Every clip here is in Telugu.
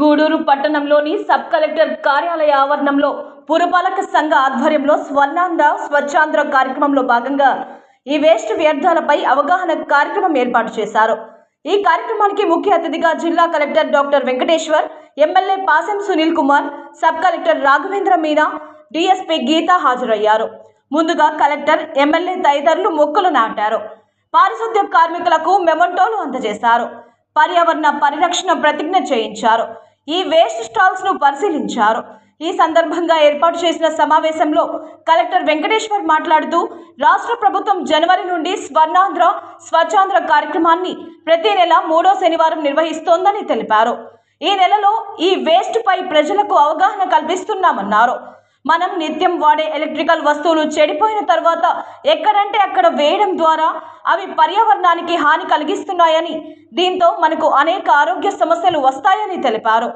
గూడూరు పట్టణంలోని సబ్ కలెక్టర్ కార్యాలయ ఆవరణంలో పురపాలక సంఘ ఆధ్వర్యంలో స్వర్ణాంధ్ర స్వచ్ఛాంధ్ర కార్యక్రమంలో భాగంగా ఈ వేస్ట్ వ్యర్థాలపై అవగాహన కార్యక్రమం ఏర్పాటు చేశారు. ఈ కార్యక్రమానికి ముఖ్య అతిథిగా జిల్లా collector doctor Venkateshwar MLA Pasem Sunil Kumar sub collector Raghavendra Meena DSP Geetha హాజరయ్యారు. ముందుగా కలెక్టర్ ఎమ్మెల్యే తదితరులు మొక్కలు నాటారు. పారిశుద్ధ్య కార్మికులకు మెమంటోలు అందజేశారు. పర్యావరణ పరిరక్షణ ప్రతిజ్ఞ చేయించారు. ఈ వేస్ట్ స్టాల్స్ను పరిశీలించారు. ఈ సందర్భంగా ఏర్పాటు చేసిన సమావేశంలో కలెక్టర్ వెంకటేశ్వర్ మాట్లాడుతూ రాష్ట్ర ప్రభుత్వం జనవరి నుండి స్వర్ణాంధ్ర స్వచ్ఛాంధ్ర కార్యక్రమాన్ని ప్రతి నెల మూడో శనివారం నిర్వహిస్తోందని తెలిపారు. ఈ నెలలో ఈ వేస్ట్ పై ప్రజలకు అవగాహన కల్పిస్తున్నామన్నారు. మనం నిత్యం వాడే ఎలక్ట్రికల్ వస్తువులు చెడిపోయిన తర్వాత ఎక్కడంటే అక్కడ వేయడం ద్వారా అవి పర్యావరణానికి హాని కలిగిస్తున్నాయని దీంతో మనకు అనేక ఆరోగ్య సమస్యలు వస్తాయని తెలిపారు.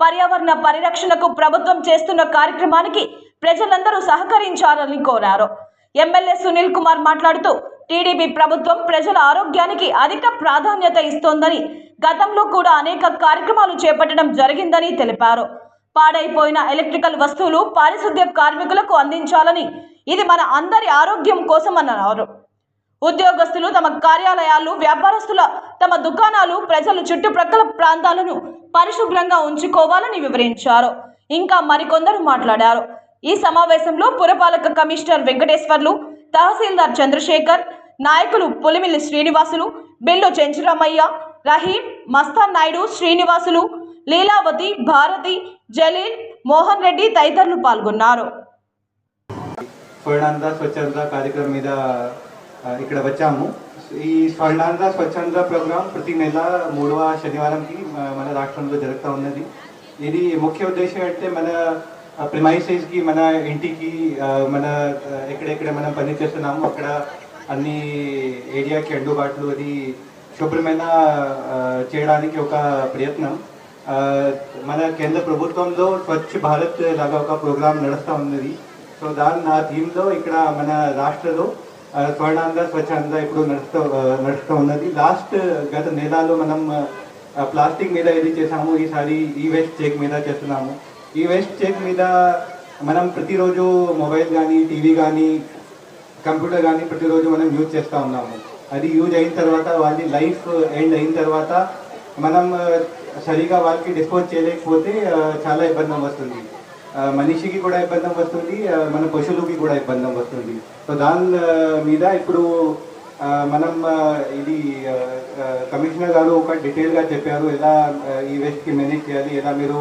పర్యావరణ పరిరక్షణకు ప్రభుత్వం చేస్తున్న కార్యక్రమానికి ప్రజలందరూ సహకరించాలని కోరారు. ఎమ్మెల్యే సునీల్ కుమార్ మాట్లాడుతూ టీడీపీ ప్రభుత్వం ప్రజల ఆరోగ్యానికి అధిక ప్రాధాన్యత ఇస్తోందని గతంలో కూడా అనేక కార్యక్రమాలు చేపట్టడం జరిగిందని తెలిపారు. పాడైపోయిన ఎలక్ట్రికల్ వస్తువులు పారిశుద్ధ్య కార్మికులకు అందించాలని ఇది మన అందరి ఆరోగ్యం కోసం అన్నారు ఉద్యోగస్తులు తమ కార్యాలయాలు వ్యాపారస్తుల తమ దుకాణాలు ప్రజలు చుట్టుప్రక్కల ప్రాంతాలను పరిశుభ్రంగా ఉంచుకోవాలని వివరించారు. ఇంకా మరికొందరు మాట్లాడారు. ఈ సమావేశంలో పురపాలక కమిషనర్ వెంకటేశ్వర్లు తహసీల్దార్ చంద్రశేఖర్ నాయకులు పులిమిల్లి శ్రీనివాసులు బిల్లు చెంచురామయ్య రహీం మస్తాన్ నాయుడు శ్రీనివాసులు లీలావతి భారతి జలీల్ మోహన్ రెడ్డి తదితరులు పాల్గొన్నారు. స్వర్ణాంధ్ర స్వచ్ఛంద కార్యక్రమం మీద ఇక్కడ వచ్చాము. ఈ స్వర్ణాంధ్ర స్వచ్ఛంద ప్రోగ్రాం ప్రతి నెల మూడవ శనివారంకి మన రాష్ట్రంలో జరుగుతూ ఉన్నది. ఇది ముఖ్య ఉద్దేశం అంటే మన ప్రిమైసెస్కి మన ఇంటికి మన ఎక్కడెక్కడ మనం పని చేస్తున్నాము అక్కడ అన్ని ఏరియాకి అందుబాటులో అది శుభ్రమైన చేయడానికి ఒక ప్రయత్నం. మన కేంద్ర ప్రభుత్వంలో స్వచ్ఛ భారత్ లాగా ఒక ప్రోగ్రాం నడుస్తూ ఉన్నది. సో దాని ఆ థీమ్లో ఇక్కడ మన రాష్ట్రలో ఆ, స్వర్ణాంధ్ర స్వచ్ఛాంధ్ర ఇప్పుడు నడుస్తూ నడుస్తూ ఉన్నది. లాస్ట్ గత నెలలో మనం ప్లాస్టిక్ మీద ఏది చేసాము ఈసారి ఈ వేస్ట్ చెక్ మీద చేస్తున్నాము. ఈ వేస్ట్ చెక్ మీద మనం ప్రతిరోజు మొబైల్ కానీ టీవీ కానీ కంప్యూటర్ కానీ ప్రతిరోజు మనం యూజ్ చేస్తూ ఉన్నాము. అది యూజ్ అయిన తర్వాత వాళ్ళ లైఫ్ ఎండ్ అయిన తర్వాత మనం సరిగా వారికి డిస్పోజ్ చేయలేకపోతే చాలా ఇబ్బంది వస్తుంది. మనిషికి కూడా ఇబ్బంది వస్తుంది మన పశువులకి కూడా ఇబ్బంది వస్తుంది. సో దాని మీద ఇప్పుడు మనం ఇది కమిషనర్ గారు ఒక డీటెయిల్గా చెప్పారు ఎలా ఈ వేస్ట్కి మేనేజ్ చేయాలి ఎలా మీరు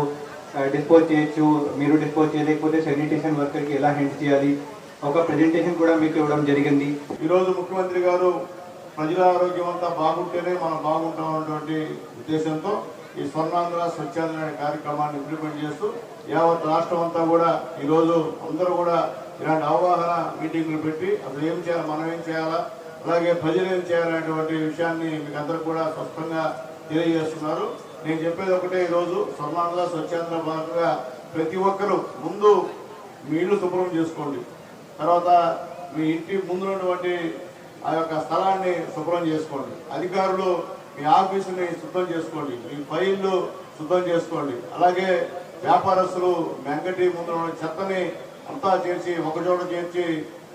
డిస్పోజ్ చేయొచ్చు మీరు డిస్పోజ్ చేయలేకపోతే శానిటేషన్ వర్కర్కి ఎలా హెల్ప్ చేయాలి ఒక ప్రెజెంటేషన్ కూడా మీకు ఇవ్వడం జరిగింది. ఈరోజు ముఖ్యమంత్రి గారు ప్రజల ఆరోగ్యం అంతా బాగుంటేనే మనం బాగుంటాం అన్నటువంటి ఉద్దేశంతో ఈ స్వర్ణాంధ్ర స్వచ్ఛాంధ్ర అనే కార్యక్రమాన్ని ఇంప్లిమెంట్ చేస్తూ యావత్ రాష్ట్రం అంతా కూడా ఈరోజు అందరూ కూడా ఇలాంటి అవగాహన మీటింగ్లు పెట్టి అసలు ఏం చేయాలి మనం ఏం చేయాలా అలాగే ప్రజలు ఏం చేయాలనేటువంటి విషయాన్ని మీకు అందరూ కూడా స్పష్టంగా తెలియజేస్తున్నారు. నేను చెప్పేది ఒకటే ఈరోజు స్వర్ణాంధ్ర స్వచ్ఛాంధ్ర భాగంగా ప్రతి ఒక్కరూ ముందు మీ ఇల్లు శుభ్రం చేసుకోండి. తర్వాత మీ ఇంటి ముందు ఉన్నటువంటి ఆ యొక్క స్థలాన్ని శుభ్రం చేసుకోండి. అధికారులు మీ ఆఫీసుని శుద్ధం చేసుకోండి. మీ ఫైళ్ళు శుద్ధం చేసుకోండి. అలాగే వ్యాపారస్తులు వెంకటి ముందు చెత్తని అంతా చేర్చి ఒకచోట చేర్చి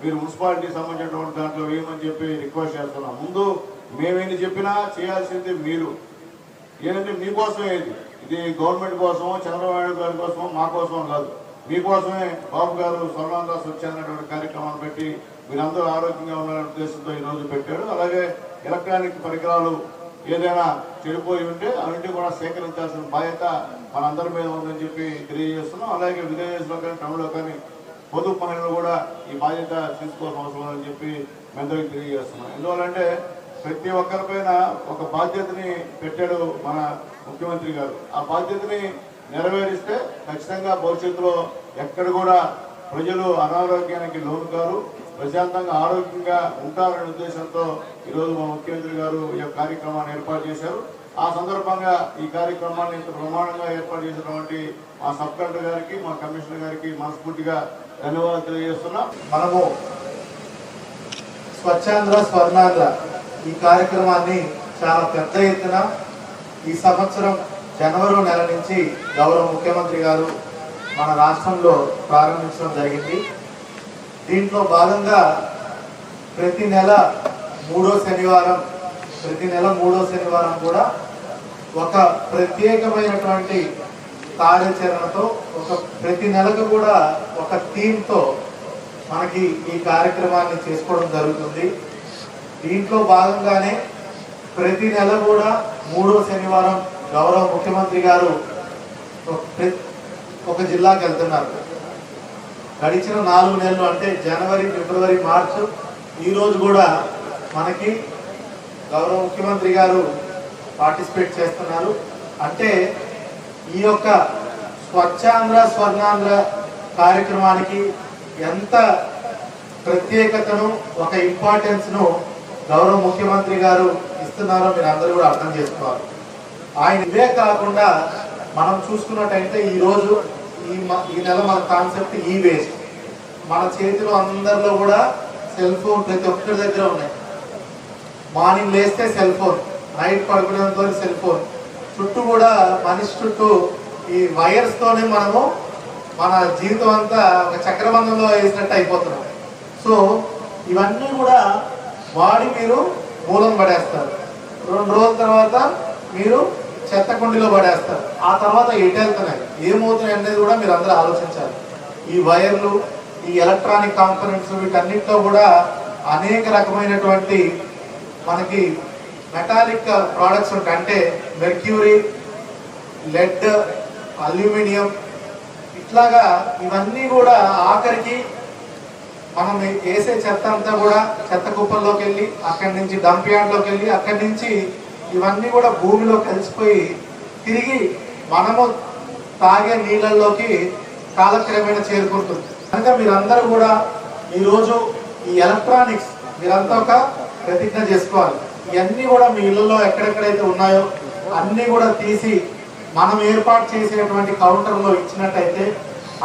మీరు మున్సిపాలిటీకి సంబంధించినటువంటి దాంట్లో వేయమని చెప్పి రిక్వెస్ట్ చేస్తున్నాం. ముందు మేమేమి చెప్పినా చేయాల్సింది మీరు. ఏంటంటే మీకోసమే ఇది. ఇది గవర్నమెంట్ కోసమో చంద్రబాబు గారి కోసమో మా కోసమో కాదు. మీకోసమే బాబు గారు స్వర్ణాంధ్ర వచ్చారనేటువంటి అనేటువంటి కార్యక్రమాన్ని పెట్టి మీరందరూ ఆరోగ్యంగా ఉన్న ఉద్దేశంతో ఈ రోజు పెట్టాడు అలాగే ఎలక్ట్రానిక్ పరికరాలు ఏదైనా చెడిపోయి ఉంటే అవన్నీ కూడా సేకరించాల్సిన బాధ్యత మనందరి మీద ఉందని చెప్పి తెలియజేస్తున్నాం. అలాగే విలేజెస్లో కానీ టౌన్లో కానీ పొదుపు పనులు కూడా ఈ బాధ్యత తీసుకోవాల్సిన అవసరం ఉందని చెప్పి మీ తెలియజేస్తున్నాం. ఎందువల్లంటే ప్రతి ఒక్కరిపైన ఒక బాధ్యతని పెట్టాడు మన ముఖ్యమంత్రి గారు. ఆ బాధ్యతని నెరవేరిస్తే ఖచ్చితంగా భవిష్యత్తులో ఎక్కడ కూడా ప్రజలు అనారోగ్యానికి లోను కారు. ప్రశాంతంగా ఆరోగ్యంగా ఉంటారనే ఉద్దేశంతో ఈరోజు మా ముఖ్యమంత్రి గారు ఈ యొక్క కార్యక్రమాన్ని ఏర్పాటు చేశారు. ఆ సందర్భంగా ఈ కార్యక్రమాన్ని ఇంత ప్రమాణంగా ఏర్పాటు చేసినటువంటి మా సబ్ కలెక్టర్ గారికి మా కమిషనర్ గారికి మనస్ఫూర్తిగా ధన్యవాదాలు తెలియజేస్తున్నాం. మనము స్వచ్ఛాంధ్ర స్వర్ణాంధ్ర ఈ కార్యక్రమాన్ని చాలా పెద్ద ఎత్తున ఈ సంవత్సరం జనవరి నెల నుంచి గౌరవ ముఖ్యమంత్రి గారు మన రాష్ట్రంలో ప్రారంభించడం జరిగింది. దీంట్లో భాగంగా ప్రతి నెల మూడో శనివారం ప్రతి నెల మూడో శనివారం కూడా ఒక ప్రత్యేకమైనటువంటి కార్యాచరణతో ఒక ప్రతి నెలకు కూడా ఒక థీమ్తో మనకి ఈ కార్యక్రమాన్ని చేసుకోవడం జరుగుతుంది. దీంట్లో భాగంగానే ప్రతి నెల కూడా మూడో శనివారం గౌరవ ముఖ్యమంత్రి గారు ఒక ప్ర- ఒక జిల్లాకి వెళ్తున్నారు. గడిచిన నాలుగు నెలలు అంటే జనవరి ఫిబ్రవరి మార్చు ఈరోజు కూడా మనకి గౌరవ ముఖ్యమంత్రి గారు పార్టిసిపేట్ చేస్తున్నారు. అంటే ఈ యొక్క స్వచ్ఛాంధ్ర స్వర్ణాంధ్ర కార్యక్రమానికి ఎంత ప్రత్యేకతను ఒక ఇంపార్టెన్స్ను గౌరవ ముఖ్యమంత్రి గారు ఇస్తున్నారో మీరు అందరూ కూడా అర్థం చేసుకోవాలి. ఆయన ఇవే కాకుండా మనం చూసుకున్నట్టయితే ఈరోజు ఈ మ- ఈ నెల మన కాన్సెప్ట్ ఈ వేస్ట్ మన చేతిలో అందరిలో కూడా సెల్ ఫోన్ ప్రతి ఒక్కరి దగ్గర ఉన్నాయి. మార్నింగ్ లేస్తే సెల్ ఫోన్ నైట్ పడుకునేంత సెల్ ఫోన్. చుట్టూ కూడా మనిషి చుట్టూ ఈ వైర్స్తోనే మనము మన జీవితం అంతా ఒక చక్రబంధంలో వేసినట్టు అయిపోతున్నాం. సో ఇవన్నీ కూడా వాడి మీరు మూలం పడేస్తారు. రెండు రోజుల తర్వాత మీరు చెత్త కుండీలో పడేస్తారు. ఆ తర్వాత ఎటు వెళ్తున్నాయి ఏమవుతున్నాయి అనేది కూడా మీరు అందరూ ఆలోచించాలి. ఈ వైర్లు ఈ ఎలక్ట్రానిక్ కాంపోనెంట్స్ వీటన్నిటిలో కూడా అనేక రకమైనటువంటి మనకి మెటాలిక్ ప్రోడక్ట్స్ ఉంటాయి. అంటే మెర్క్యూరీ లెడ్ అల్యూమినియం ఇట్లాగా ఇవన్నీ కూడా ఆఖరికి మనం వేసే చెత్త అంతా కూడా చెత్త కుప్పల్లోకి వెళ్ళి అక్కడి నుంచి డంప్ యార్డ్లోకి వెళ్ళి అక్కడి నుంచి ఇవన్నీ కూడా భూమిలో కలిసిపోయి తిరిగి మనము తాగే నీళ్ళల్లోకి కాలక్రమేణా చేరుకుంటుంది. కనుక మీరందరూ కూడా ఈరోజు ఈ ఎలక్ట్రానిక్స్ మీరంతా ఒక ప్రతిజ్ఞ చేసుకోవాలి. ఇవన్నీ కూడా మీ ఇళ్ళల్లో ఎక్కడెక్కడైతే ఉన్నాయో అన్నీ కూడా తీసి మనం ఏర్పాటు చేసేటువంటి కౌంటర్లో ఇచ్చినట్టయితే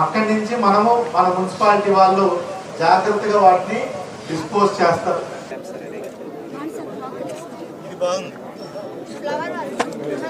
అక్కడి నుంచి మనము మన మున్సిపాలిటీ వాళ్ళు జాగ్రత్తగా వాటిని డిస్పోజ్ చేస్తారు.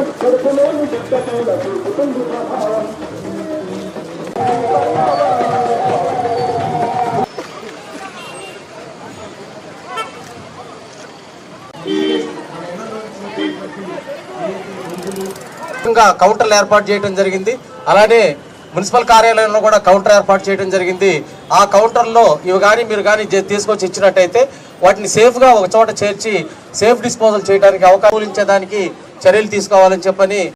a కౌంటర్లు ఏర్పాటు చేయడం జరిగింది. అలానే మున్సిపల్ కార్యాలయంలో కూడా కౌంటర్ ఏర్పాటు చేయడం జరిగింది. ఆ కౌంటర్లో ఇవి కానీ మీరు కానీ తీసుకొచ్చి ఇచ్చినట్టయితే వాటిని సేఫ్గా ఒక చోట చేర్చి సేఫ్ డిస్పోజల్ చేయడానికి అవకాశం దానికి చర్యలు తీసుకోవాలని చెప్పని